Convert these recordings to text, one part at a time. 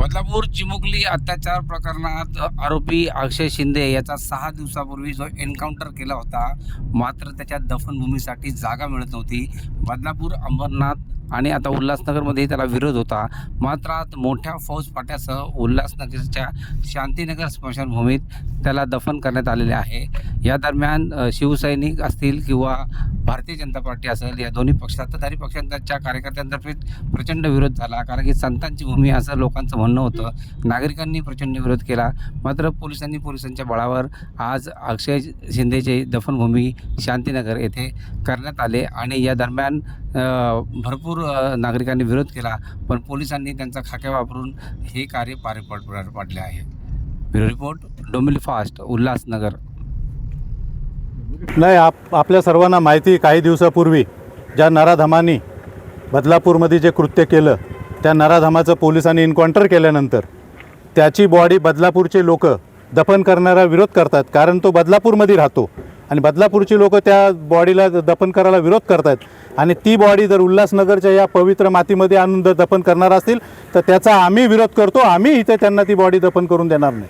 बदलापूर चिमुकली अत्याचार प्रकरणात आरोपी अक्षय शिंदे याचा सहा दिवसापूर्वी जो एन्काउंटर केला होता मात्र त्याच्या दफनभूमीसाठी जागा मिळत नव्हती. बदलापूर अंबरनाथ आणि आता उल्हासनगरमध्ये त्याला विरोध होता. मात्र आज मोठ्या फौजफाट्यासह उल्हासनगरच्या शांतीनगर स्मशानभूमीत त्याला दफन करण्यात आलेले आहे. या दरम्यान शिवसैनिक असतील किंवा भारतीय जनता पार्टी असेल या दोन्ही पक्ष सत्ताधारी पक्षांच्या कार्यकर्त्यांतर्फे प्रचंड विरोध झाला. कारण की संतांची भूमी असं लोकांचं म्हणणं होतं. नागरिकांनी प्रचंड विरोध केला. मात्र पोलिसांनी पोलिसांच्या बळावर आज अक्षय शिंदेचे दफनभूमी शांतीनगर येथे करण्यात आले. आणि या दरम्यान भरपूर नागरिकांनी विरोध केला पण पोलिसांनी त्यांचा खाक्या वापरून हे कार्य पार पड पाडले आहे. ब्युरो रिपोर्ट डोमिल फास्ट उल्हासनगर. नाही आप आपल्या सर्वांना माहिती काही दिवसापूर्वी ज्या नराधमांनी बदलापूरमध्ये जे कृत्य केलं त्या नराधमाचं पोलिसांनी इन्काउंटर केल्यानंतर त्याची बॉडी बदलापूरचे लोक दफन करणारा विरोध करतात कारण तो बदलापूरमध्ये राहतो. आणि बदलापूरची लोक त्या बॉडीला दफन करायला विरोध करतात आणि ती बॉडी जर उल्हासनगरच्या या पवित्र मातीमध्ये आणून जर दफन करणार असतील तर त्याचा आम्ही विरोध करतो. आम्ही इथे त्यांना ती बॉडी दफन करून देणार नाही.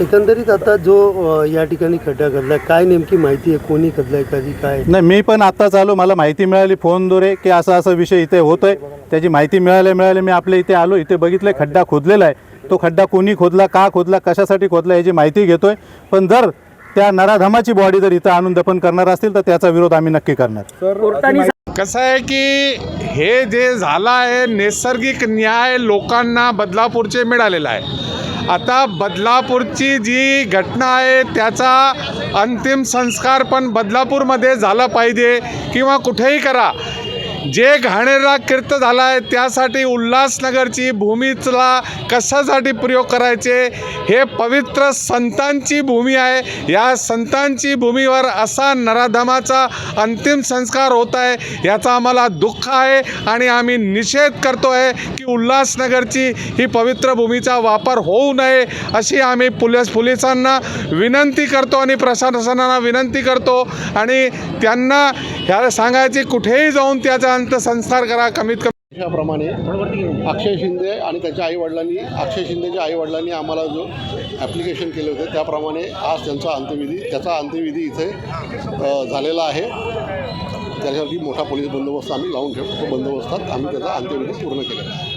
एकंदरीत आता जो या ठिकाणी खड्डा घडलाय काय नेमकी माहिती आहे? कोणी खदलाय कधी काय? नाही मी पण आत्ताच आलो. मला माहिती मिळाली फोनद्वारे की असा असा विषय इथे होत आहे त्याची माहिती मिळाल्या मिळाल्या मी आपल्या इथे आलो. इथे बघितलं खड्डा खोदलेला आहे. तो खड्डा कोणी खोदला का खोदला कशासाठी खोदला याची माहिती घेतोय. पण जर त्या नराधमाची बॉडी जर इथं आणून दफन करणार असतील तर त्याचा विरोध आम्ही नक्की करणार. कसं आहे की हे जे झालं आहे नैसर्गिक न्याय लोकांना बदलापूरचे मिळालेला आहे. आता बदलापूरची जी घटना आहे त्याचा अंतिम संस्कार पण बदलापूरमध्ये झाला पाहिजे किंवा कुठेही करा. जे घाणेरडा कीर्त झाला आहे त्यासाठी उल्हासनगरची भूमीला कशासाठी प्रयोग करायचे? हे पवित्र संतांची भूमी आहे. या संतांची भूमीवर असा नराधमाचा अंतिम संस्कार होत आहे याचा आम्हाला दुःख आहे आणि आम्ही निषेध करतो आहे की उल्हासनगरची ही पवित्र भूमीचा वापर होऊ नये अशी आम्ही पोलीस पोलिसांना विनंती करतो आणि प्रशासनाला विनंती करतो. आणि त्यांना ह्या सांगायची कुठेही जाऊन त्याचा अंत्यसंस्कार करा कमीत कमी. त्याप्रमाणे अक्षय शिंदे आणि त्याच्या आईवडिलांनी अक्षय शिंदेच्या आईवडिलांनी आम्हाला जो ॲप्लिकेशन केले होते त्याप्रमाणे आज त्यांचा अंत्यविधी त्याचा अंत्यविधी इथे झालेला आहे. त्याच्यावरती मोठा पोलीस बंदोबस्त आम्ही लावून ठेवू तो बंदोबस्तात आम्ही त्याचा अंत्यविधी पूर्ण केलेला आहे.